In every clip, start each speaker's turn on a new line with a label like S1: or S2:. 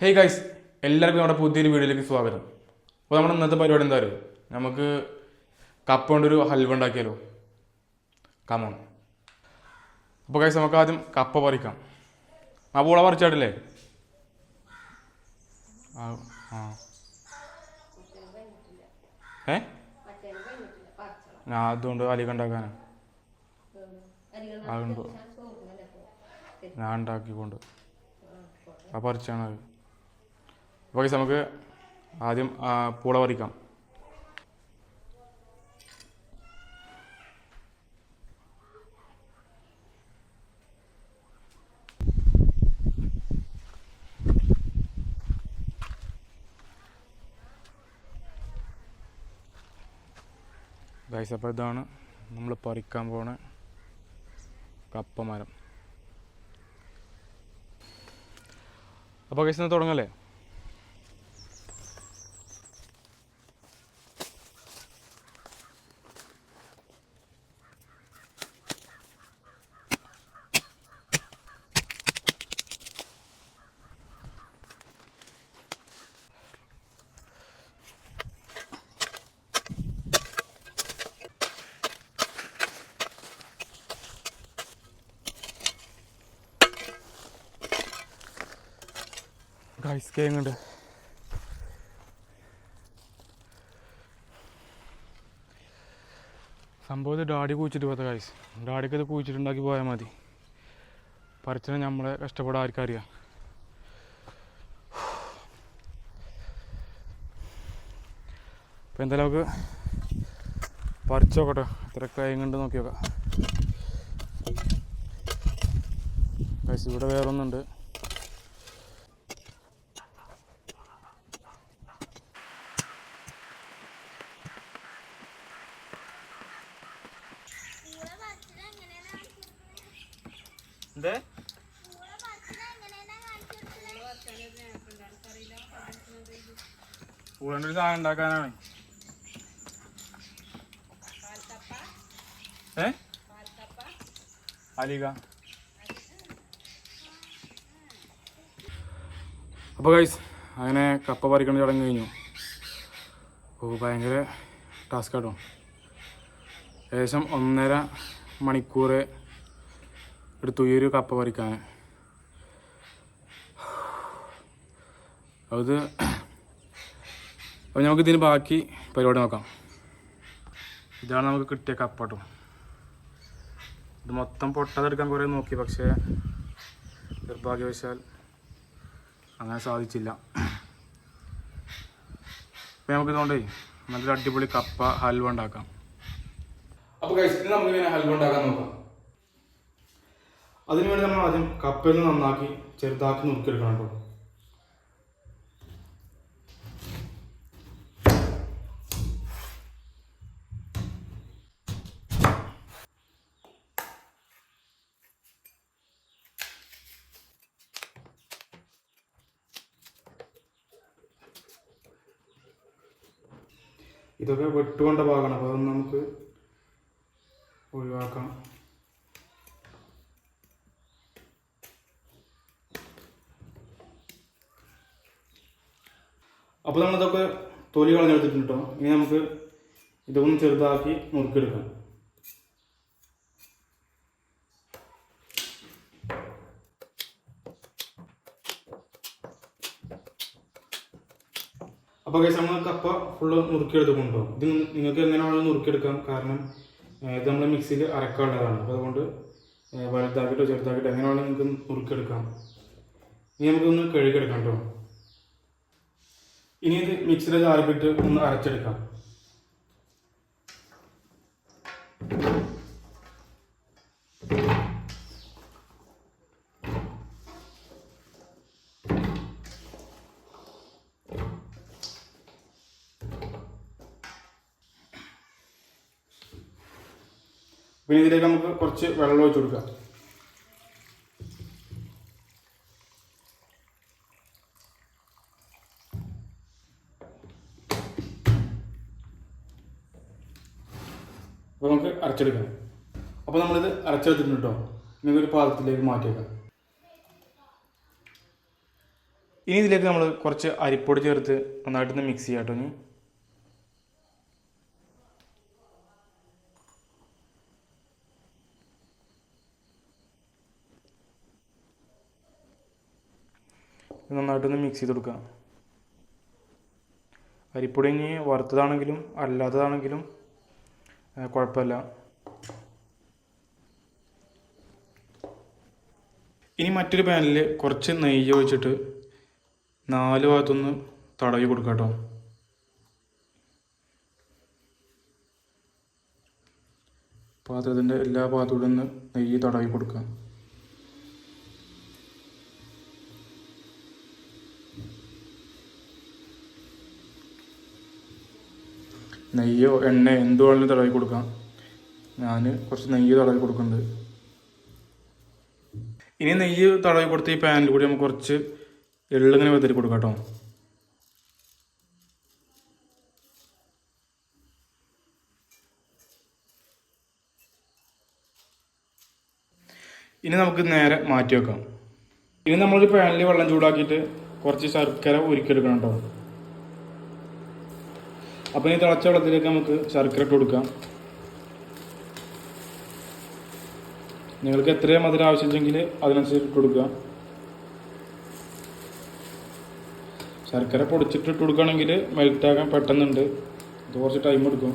S1: Hey guys എല്ലാവർക്കും നമ്മുടെ പുതിയൊരു വീഡിയോയിലേക്ക് സ്വാഗതം. അപ്പോൾ നമ്മുടെ ഇന്നത്തെ പരിപാടി എന്താ പറയുക നമുക്ക് കപ്പ കൊണ്ടൊരു ഹൽവ ഉണ്ടാക്കിയാലോ? കമോൺ അപ്പോൾ ഗൈസ് നമുക്ക് ആദ്യം കപ്പ പറിക്കാം. ആ പൂള പറിച്ചാട്ടില്ലേ? ആ ഏ? ഞാൻ അതുകൊണ്ട് അലി ഉണ്ടാക്കാനാ. അതുകൊണ്ട് ഞാൻ ഉണ്ടാക്കിക്കൊണ്ട്. ആ പറിച്ചാണ് അത് അപ്പോൾ നമുക്ക് ആദ്യം പൂള പറിക്കാം. ഗൈസ് അപ്പോൾ ഇതാണ് നമ്മൾ പറിക്കാൻ പോണ കപ്പമരം. അപ്പോൾ ഗൈസ് ഇന്ന് തുടങ്ങല്ലേ ഗൈസ് കേങ്ങുണ്ട് സംഭവം ഇത് ഡാഡി കുഴിച്ചിട്ട് പോകാത്ത ഗൈസ് ഡാഡിക്ക് ഇത് കുഴിച്ചിട്ടുണ്ടാക്കി പോയാൽ മതി. പറിച്ചിനെ നമ്മളെ കഷ്ടപ്പെടാൻ ആർക്കറിയാം അപ്പം എന്തായാലും നമുക്ക് പറിച്ചു നോക്കട്ടെ. എത്ര കൈങ്ങണ്ട് നോക്കി നോക്കാം ഇവിടെ വേറെ പൂളന്റെ ഒരു സാധനം ഉണ്ടാക്കാനാണ്. ഏ? അലിക അപ്പോൾ ഗൈസ് അങ്ങനെ കപ്പ പറിക്കണ ചടങ്ങ് കഴിഞ്ഞു. ഓ ഭയങ്കര ടാസ്ക് ആട്ടോ. ഏകദേശം ഒന്നര മണിക്കൂർ ഒരു കപ്പ പറിക്കാൻ. അത് അപ്പോൾ നമുക്ക് ഇതിന് ബാക്കി പരിപാടി നോക്കാം. ഇതാണ് നമുക്ക് കിട്ടിയ കപ്പ കേട്ടോ ഇത് മൊത്തം പൊട്ടാതെടുക്കാൻ കുറേ നോക്കി പക്ഷേ നിർഭാഗ്യവശാൽ അങ്ങനെ സാധിച്ചില്ല. അപ്പം നമുക്ക് ഇതുകൊണ്ടേ നല്ലൊരു അടിപൊളി കപ്പ ഹൽവ ഉണ്ടാക്കാം. അപ്പോൾ കഴിച്ചിട്ട് നമുക്ക് ഇങ്ങനെ ഹൽവ ഉണ്ടാക്കാൻ നോക്കാം? അതിനുവേണ്ടി നമ്മൾ ആദ്യം കപ്പയിൽ നിന്ന് നന്നാക്കി ചെറുതാക്കി നുറുക്കിയെടുക്കണം കേട്ടോ. ഇതൊക്കെ വെട്ടുകൊണ്ട ഭാഗമാണ്. അപ്പോൾ അതൊന്ന് നമുക്ക് ഒഴിവാക്കാം. അപ്പോൾ നമ്മളിതൊക്കെ തൊലി കളഞ്ഞെടുത്തിട്ടുണ്ട് കേട്ടോ ഇനി നമുക്ക് ഇതൊന്ന് ചെറുതാക്കി നുറുക്കെടുക്കാം അപ്പോൾ കേസ് നമ്മൾ കപ്പ ഫുള്ള് നുറുക്കിയെടുത്തുകൊണ്ടോ ഇത് നിങ്ങൾക്ക് എങ്ങനെ വേണമെങ്കിലും നുറുക്കിയെടുക്കാം. കാരണം ഇത് നമ്മൾ മിക്സിയിൽ അരക്കാനുള്ളതാണ്. അപ്പോൾ അതുകൊണ്ട് വലുതാക്കിയിട്ടോ ചെറുതാക്കിയിട്ടോ എങ്ങനെ വേണമെങ്കിലും നിങ്ങൾക്ക് നുറുക്കിയെടുക്കാം. ഇനി നമുക്കൊന്ന് കഴുകിയെടുക്കാം കേട്ടോ ഇനി ഇത് മിക്സിയുടെ ജാറിപ്പിട്ട് ഒന്ന് അരച്ചെടുക്കാം. പിന്നെ ഇതിലേക്ക് നമുക്ക് കുറച്ച് വെള്ളം ഒഴിച്ചു കൊടുക്കാം. നമുക്ക് അരച്ചെടുക്കാം. അപ്പോൾ നമ്മളിത് അരച്ചെടുത്തിട്ടുണ്ട്? കേട്ടോ ഒരു പാത്രത്തിലേക്ക് മാറ്റിയേക്കാം. ഇനി ഇതിലേക്ക് നമ്മൾ കുറച്ച് അരിപ്പൊടി ചേർത്ത് നന്നായിട്ടൊന്ന് മിക്സ് ചെയ്യാം കേട്ടോ ഇനി. നന്നായിട്ടൊന്ന് മിക്സ് ചെയ്ത് കൊടുക്കുക അരിപ്പൊടി ഇനി വറുത്തതാണെങ്കിലും അല്ലാത്തതാണെങ്കിലും കുഴപ്പമില്ല. ഇനി മറ്റൊരു പാനലിൽ കുറച്ച് നെയ്യ് ഒഴിച്ചിട്ട് നാല് ഭാഗത്തൊന്ന് തടവി കൊടുക്കുക കേട്ടോ. പാത്രത്തിന്റെ എല്ലാ ഭാഗത്തൂടെ ഒന്ന് നെയ്യ് തടവി കൊടുക്കുക നെയ്യോ എണ്ണ എന്ത് വേണമെങ്കിലും തടവി കൊടുക്കാം. ഞാൻ കുറച്ച് നെയ്യ് തടവി കൊടുക്കുന്നുണ്ട്. ഇനി നെയ്യ് തടവി കൊടുത്ത് ഈ പാനിൽ കൂടി നമുക്ക് കുറച്ച് എള്ളിങ്ങനെ വെതിരി കൊടുക്കാം കേട്ടോ. ഇനി നമുക്ക് നേരെ മാറ്റി വെക്കാം. ഇനി നമ്മളൊരു പാനിൽ വെള്ളം ചൂടാക്കിയിട്ട് കുറച്ച് ശർക്കര ഉരുക്കിയെടുക്കണം കേട്ടോ. അപ്പം ഈ തിളച്ച വെള്ളത്തിലേക്ക് നമുക്ക് ശർക്കര ഇട്ട് കൊടുക്കാം. നിങ്ങൾക്ക് എത്രയും മധുരം ആവശ്യമെങ്കിൽ അതിനനുസരിച്ച് ഇട്ട് കൊടുക്കുക. ശർക്കര പൊടിച്ചിട്ട് ഇട്ട് കൊടുക്കുകയാണെങ്കിൽ മെൽറ്റാകാൻ പെട്ടെന്നുണ്ട്. അത് കുറച്ച് ടൈം എടുക്കും.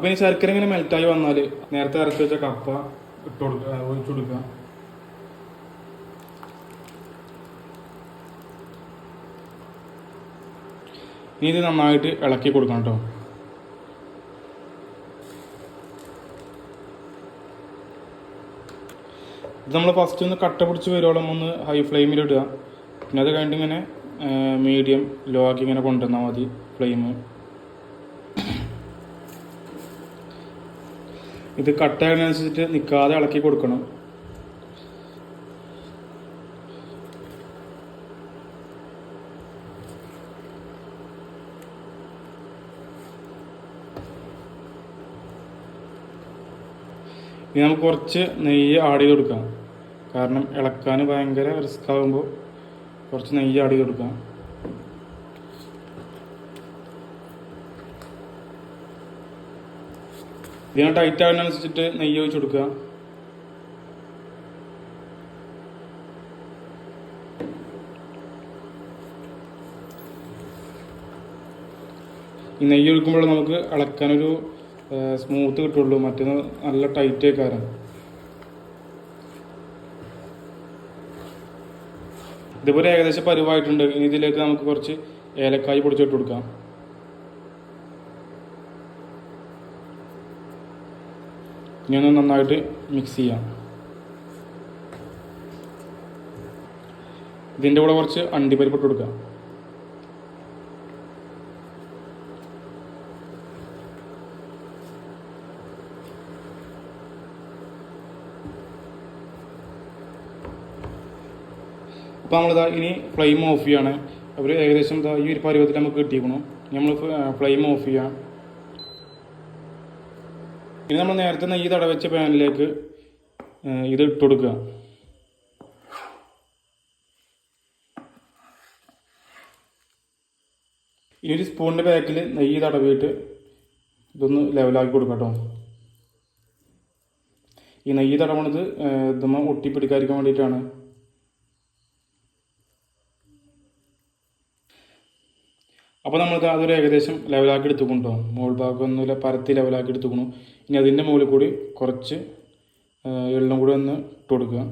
S1: അപ്പം ഇനി ശർക്കര ഇങ്ങനെ മെൽറ്റായി വന്നാൽ നേരത്തെ ഇറക്കി വെച്ച കപ്പ ഇട്ട് കൊടുക്കുക ഒഴിച്ചു കൊടുക്കുക ഇനി ഇത് നന്നായിട്ട് ഇളക്കി കൊടുക്കണം കേട്ടോ. ഇത് നമ്മൾ ഫസ്റ്റ് ഒന്ന് കട്ട പിടിച്ച് വരുവോളം ഒന്ന് ഹൈ ഫ്ലെയിമിൽ ഇടുക. പിന്നെ അത് കഴിഞ്ഞിട്ട് ഇങ്ങനെ മീഡിയം ലോ ആക്കി ഇങ്ങനെ കൊണ്ടുവന്നാൽ മതി ഫ്ലെയിം ഇത് കട്ടയാകുന്നതനുസരിച്ചിട്ട് നിൽക്കാതെ ഇളക്കി കൊടുക്കണം. ഇനി നമുക്ക് കുറച്ച് നെയ്യ് ആഡ് ചെയ്ത് കൊടുക്കാം. കാരണം ഇളക്കാൻ ഭയങ്കര റിസ്ക് ആകുമ്പോൾ കുറച്ച് നെയ്യ് ആഡ് ചെയ്ത് കൊടുക്കാം. ഇതിനെ ടൈറ്റ് ആകുന്നതനുസരിച്ചിട്ട് നെയ്യ് ഒഴിച്ചു കൊടുക്കുക. ഈ നെയ്യ് ഒഴിക്കുമ്പോൾ നമുക്ക് ഇളക്കാനൊരു സ്മൂത്ത് കിട്ടുള്ളൂ. മറ്റേത് നല്ല ടൈറ്റ് ആക്കാരം ഇതുപോലെ ഏകദേശം പരുവായിട്ടുണ്ട്. ഇനി ഇതിലേക്ക് നമുക്ക് കുറച്ച് ഏലക്കായ് പൊടിച്ചിട്ട് കൊടുക്കാം. ഇനി ഒന്ന് നന്നായിട്ട് മിക്സ് ചെയ്യാം. ഇതിന്റെ കൂടെ കുറച്ച് അണ്ടിപ്പരിപ്പ് ഇട്ട് കൊടുക്കാം. അപ്പോൾ നമ്മളിതാ ഇനി ഫ്ലെയിം ഓഫ് ചെയ്യാണ്. അവർ ഏകദേശം ഈ ഒരു പരുവത്തിൽ നമുക്ക് കിട്ടിയിരിക്കണം നമ്മൾ ഫ്ലെയിം ഓഫ് ചെയ്യാം. ഇനി നമ്മൾ നേരത്തെ നെയ്യ് തടവെച്ച പാനിലേക്ക് ഇത് ഇട്ട് കൊടുക്കുക. ഇനി ഒരു സ്പൂണിന്റെ ബാക്കിൽ നെയ്യ് തടവിയിട്ട് ഇതൊന്ന് ലെവലാക്കി കൊടുക്കാം കേട്ടോ. ഈ നെയ്യ് തടവണത് ഇതുമ്മ ഒട്ടിപ്പിടിക്കാതിരിക്കാൻ വേണ്ടിയിട്ടാണ്. അപ്പോൾ നമ്മൾക്ക് അതൊരു ഏകദേശം ലെവലാക്കി എടുത്തുകൊണ്ടോ മുകൾ ഭാഗം ഒന്നുമില്ല പരത്തി ലെവലാക്കി എടുത്തുകൊണ്ടു ഇനി അതിന്റെ മുകളിൽ കൂടി കുറച്ച് എള്ളും കൂടി ഒന്ന് ഇട്ട് കൊടുക്കുക.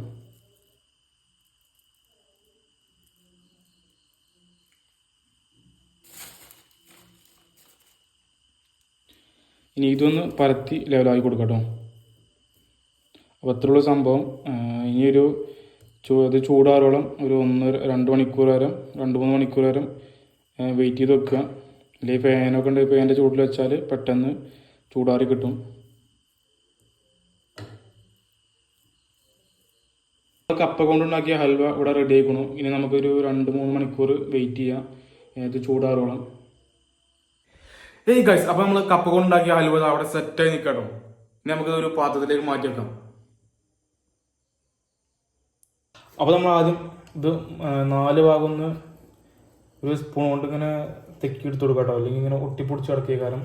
S1: ഇനി ഇതൊന്ന് പരത്തി ലെവലാക്കി കൊടുക്കട്ടോ. കേട്ടോ അപ്പോൾ അത്രയുള്ള സംഭവം. ഇനിയൊരു ചൂ അത് ചൂടാറോളം ഒരു ഒന്ന് രണ്ട് മണിക്കൂർ വരെ രണ്ട് മൂന്ന് മണിക്കൂർ വരെ വെയിറ്റ് ചെയ്ത് വെക്കുക. അല്ലെങ്കിൽ ഫാനൊക്കെ ഉണ്ട് ഫാനിന്റെ ചൂടിൽ വെച്ചാൽ പെട്ടെന്ന് ചൂടാറി കിട്ടും. കപ്പ കൊണ്ടുണ്ടാക്കിയ ഹൽവ ഇവിടെ റെഡി ആയിക്കണു. ഇനി നമുക്കൊരു രണ്ട് മൂന്ന് മണിക്കൂർ വെയിറ്റ് ചെയ്യാം. ഇത് ചൂടാറോളം. ഏയ് ഗൈസ് അപ്പോൾ നമ്മൾ കപ്പ കൊണ്ടുണ്ടാക്കിയ ഹൽവ അവിടെ സെറ്റായി നിൽക്കട്ടോ ഇനി നമുക്ക് ഒരു പാത്രത്തിലേക്ക് മാറ്റി വെക്കാം. അപ്പോൾ നമ്മൾ ആദ്യം ഇത് നാല് ഭാഗം ഒന്ന് ഒരു സ്പൂൺ കൊണ്ട് ഇങ്ങനെ തെക്കി എടുത്ത് കൊടുക്കാട്ടോ അല്ലെങ്കിൽ ഇങ്ങനെ ഒട്ടിപ്പൊടിച്ച് കിടക്കിയ കാരണം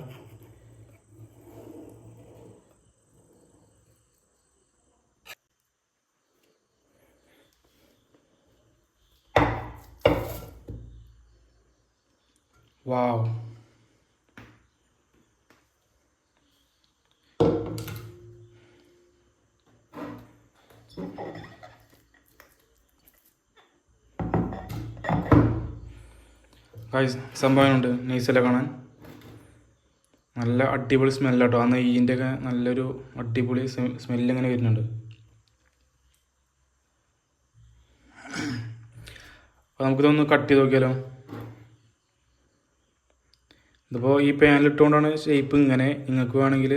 S1: വാവ് ഗൈസ് സംഭവമുണ്ട് നൈസല്ല കാണാൻ? നല്ല അടിപൊളി സ്മെല്ല കേട്ടോ ആ നെയ്യിന്റെ ഒക്കെ നല്ലൊരു അടിപൊളി സ്മെല്ല് ഇങ്ങനെ വരുന്നുണ്ട്. അപ്പോൾ നമുക്കിതൊന്ന് കട്ട് ചെയ്ത് നോക്കിയാലോ? ഇതിപ്പോൾ ഈ പാനിലിട്ടുകൊണ്ടാണ് ഷേപ്പ് ഇങ്ങനെ. നിങ്ങൾക്ക് വേണമെങ്കിൽ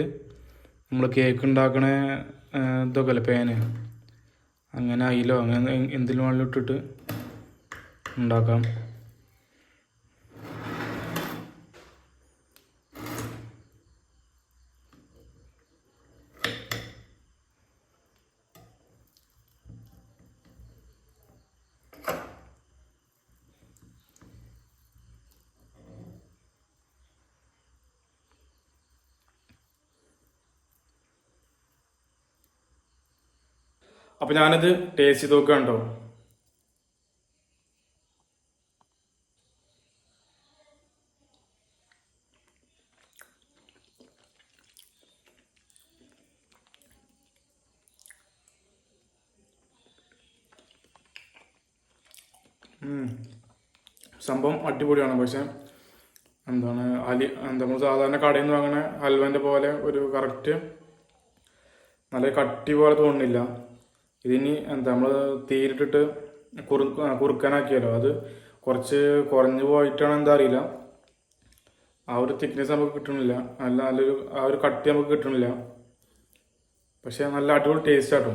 S1: നമ്മൾ കേക്ക് ഉണ്ടാക്കണ ഇതൊക്കെ പാന് അങ്ങനെ അയിലോ അങ്ങനെ എന്തിലും വേണമെങ്കിലും ഇട്ടിട്ട് ഉണ്ടാക്കാം അപ്പോൾ ഞാനിത് ടേസ്റ്റ് ചെയ്ത് നോക്കാം കേട്ടോ സംഭവം അടിപൊളിയാണ്. പക്ഷെ എന്താണ് അലി നമ്മൾ സാധാരണ കടയിൽ നിന്ന് വാങ്ങണ ഹൽവന്റെ പോലെ ഒരു കറക്റ്റ് നല്ല കട്ടി പോലെ തോന്നുന്നില്ല. ഇതിനി എന്താ നമ്മൾ തീരിട്ടിട്ട് കുറു കുറുക്കാനാക്കിയാലോ? അത് കുറച്ച് കുറഞ്ഞു പോയിട്ടാണ് എന്താ അറിയില്ല. ആ ഒരു തിക്നെസ് നമുക്ക് കിട്ടണില്ല. നല്ല നല്ലൊരു ആ ഒരു കട്ടി നമുക്ക് കിട്ടണില്ല. പക്ഷേ നല്ല അടിപൊളി ടേസ്റ്റ് ആട്ടോ.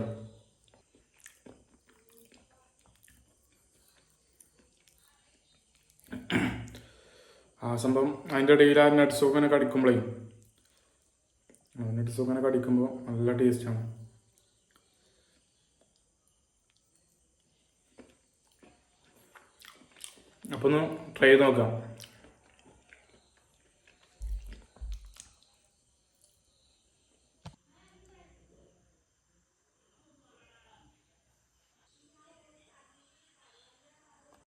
S1: ആ സംഭവം അതിന്റെ ഇടയിൽ ആ നട്ട്സ് ഒക്കെ ഇങ്ങനെ കടിക്കുമ്പോഴേ നട്ട്സ് ഒക്കെ ഇങ്ങനെ കടിക്കുമ്പോൾ നല്ല ടേസ്റ്റാണ് അപ്പോൾ ഒന്ന് ട്രൈ ചെയ്ത് നോക്കാം.